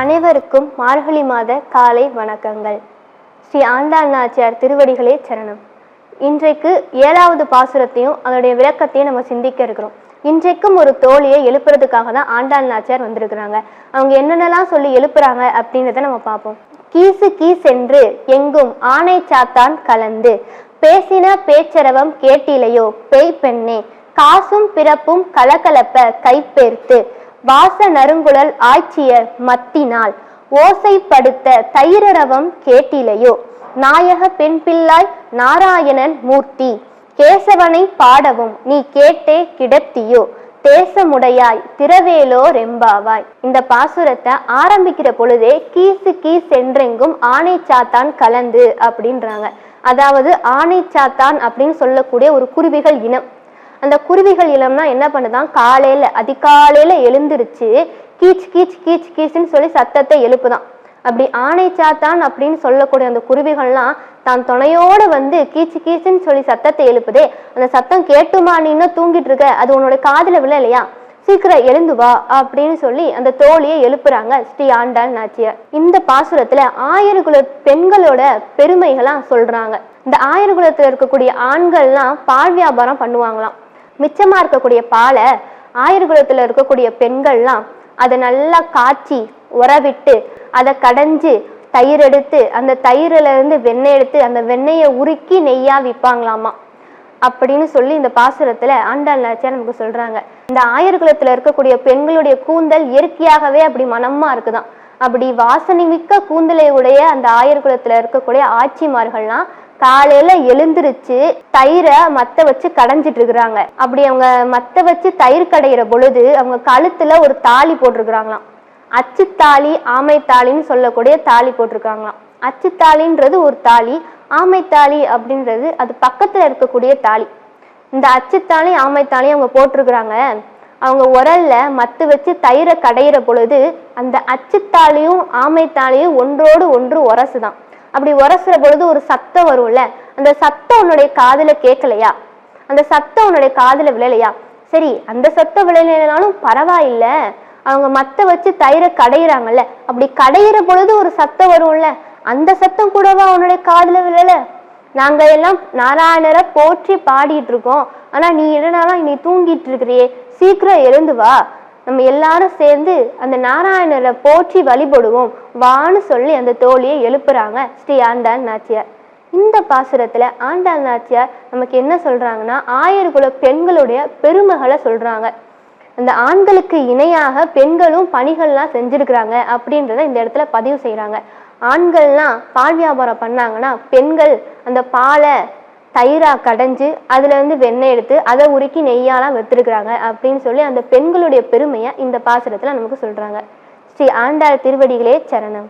அனைவருக்கும் மார்கழி மாத காலை வணக்கங்கள். ஸ்ரீ ஆண்டாள் நாச்சியார் திருவடிகளே சரணம். இன்றைக்கு ஏழாவது பாசுரத்தையும் அதனுடைய விளக்கத்தையும் நம்ம சிந்திக்க இருக்கிறோம். இன்றைக்கும் ஒரு தோழியை எழுப்புறதுக்காக தான் ஆண்டாள் நாச்சியார் வந்திருக்கிறாங்க. அவங்க என்னென்னலாம் சொல்லி எழுப்புறாங்க அப்படின்றத நம்ம பார்ப்போம். கீசு கீசென்று எங்கும் ஆணை சாத்தான் கலந்து பேசின பேச்சரவம் கேட்டிலையோ பேய் பெண்ணே காசும் பிறப்பும் கலகலப்ப கைப்பேர்த்து வாச நறுங்குழல் ஆட்சியர் மத்தினால் ஓசைப்படுத்த தைரரவம் கேட்டிலையோ? நாயக பெண் பிள்ளாய் நாராயணன் மூர்த்தி கேசவனை பாடவும் நீ கேட்டே கிடத்தியோ? தேசமுடையாய் திரவேலோ ரெம்பாவாய். இந்த பாசுரத்தை ஆரம்பிக்கிற பொழுதே கீசு கீஸ் என்றெங்கும் ஆணை சாத்தான் கலந்து அப்படின்றாங்க. அதாவது ஆணை சாத்தான் அப்படின்னு சொல்லக்கூடிய ஒரு குருவிகள் இனம். அந்த குருவிகள் இளம்னா என்ன பண்ணுதான்? காலையில அதிகாலையில எழுந்திருச்சு கீச் கீச் கீச் கீச்சுன்னு சொல்லி சத்தத்தை எழுப்புதான். அப்படி ஆணை சாத்தான் அப்படின்னு சொல்லக்கூடிய அந்த குருவிகள்லாம் தான் துணையோட வந்து கீச்சு கீச்சுன்னு சொல்லி சத்தத்தை எழுப்புதே அந்த சத்தம் கேட்டுமா நீ இன்னும் தூங்கிட்டு இருக்க? அது உன்னோட காதுல விழ இல்லையா? சீக்கிரம் எழுந்து வா அப்படின்னு சொல்லி அந்த தோழியை எழுப்புறாங்க ஸ்ரீ ஆண்டாள் நாச்சியார். இந்த பாசுரத்துல ஆயிரகுல பெண்களோட பெருமைகளாம் சொல்றாங்க. இந்த ஆயிரகுலத்துல இருக்கக்கூடிய ஆண்கள்லாம் பால் வியாபாரம் பண்ணுவாங்களாம். மிச்சமா இருக்கக்கூடிய பாலை ஆயுர்குலத்தில் இருக்கக்கூடிய பெண்கள்லாம் அதை நல்லா காய்ச்சி உறவிட்டு அதை கடைஞ்சு தயிர் எடுத்து அந்த தயிரிலேருந்து வெண்ணெய் எடுத்து அந்த வெண்ணெயை உருக்கி நெய்யா விற்பாங்களாமா அப்படின்னு சொல்லி இந்த பாசுரத்துல ஆண்டாள் நாச்சியார் நமக்கு சொல்றாங்க. இந்த ஆயுர்குலத்துல இருக்கக்கூடிய பெண்களுடைய கூந்தல் இயற்கையாகவே அப்படி மனமா இருக்குதான். அப்படி வாசனை மிக்க கூந்தலை உடைய அந்த ஆயுர்குலத்துல இருக்கக்கூடிய ஆட்சிமார்கள்லாம் காலையில எழுந்திருச்சு தயிரை மத்த வச்சு கடைஞ்சிட்டு இருக்கிறாங்க அப்படி அவங்க மத்த வச்சு தயிர் கடையிற பொழுது அவங்க கழுத்துல ஒரு தாலி போட்டிருக்கிறாங்களாம். அச்சுத்தாலி ஆமைத்தாலின்னு சொல்லக்கூடிய தாலி போட்டிருக்காங்களாம். அச்சுத்தாலின்றது ஒரு தாலி ஆமைத்தாலி அப்படின்றது அது பக்கத்துல இருக்கக்கூடிய தாலி. இந்த அச்சுத்தாலி ஆமைத்தாலி அவங்க போட்டிருக்கிறாங்க. அவங்க உரல்ல மத்து வச்சு தயிரை கடையிற பொழுது அந்த அச்சுத்தாலியும் ஆமைத்தாலியும் ஒன்றோடு ஒன்று உரசுதான். அப்படி உரசுற பொழுது ஒரு சத்தம் வரும்ல? அந்த சத்தம் உன்னுடைய காதுல கேட்கலையா? அந்த சத்தம் உன்னுடைய காதுல விழலையா? சரி அந்த சத்தம் விளையினாலும் பரவாயில்ல. அவங்க மத்த வச்சு தயிரை கடையிறாங்கல்ல? அப்படி கடையிற பொழுது ஒரு சத்தம் வரும்ல? அந்த சத்தம் கூடவா உன்னுடைய காதுல விழல? நாங்க எல்லாம் நாராயணரை போற்றி பாடிட்டு இருக்கோம். ஆனா நீ என்னனாலும் நீ தூங்கிட்டு இருக்கிறியே? சீக்கிரம் எழுந்து வா. நம்ம எல்லாரும் சேர்ந்து அந்த நாராயணரை போற்றி வழிபடுவோம் வான்னு சொல்லி அந்த தோழியை எழுப்புறாங்க ஸ்ரீ ஆண்டாள் நாச்சியார். இந்த பாசுரத்துல ஆண்டாள் நாச்சியார் நமக்கு என்ன சொல்றாங்கன்னா ஆயர்குல பெண்களுடைய பெருமைகளை சொல்றாங்க. அந்த ஆண்களுக்கு இணையாக பெண்களும் பணிகள்லாம் செஞ்சிருக்கிறாங்க அப்படின்றத இந்த இடத்துல பதிவு செய்யறாங்க ஆண்கள்லாம் பால் வியாபாரம் பண்ணாங்கன்னா பெண்கள் அந்த பாலை தயிராக கடைஞ்சு அதில் வந்து வெண்ணெய் எடுத்து அதை உருக்கி நெய்யாலாம் வித்துருக்குறாங்க அப்படின்னு சொல்லி அந்த பெண்களுடைய பெருமையை இந்த பாசுரத்துல நமக்கு சொல்கிறாங்க ஸ்ரீ ஆண்டாள் திருவடிகளே சரணம்.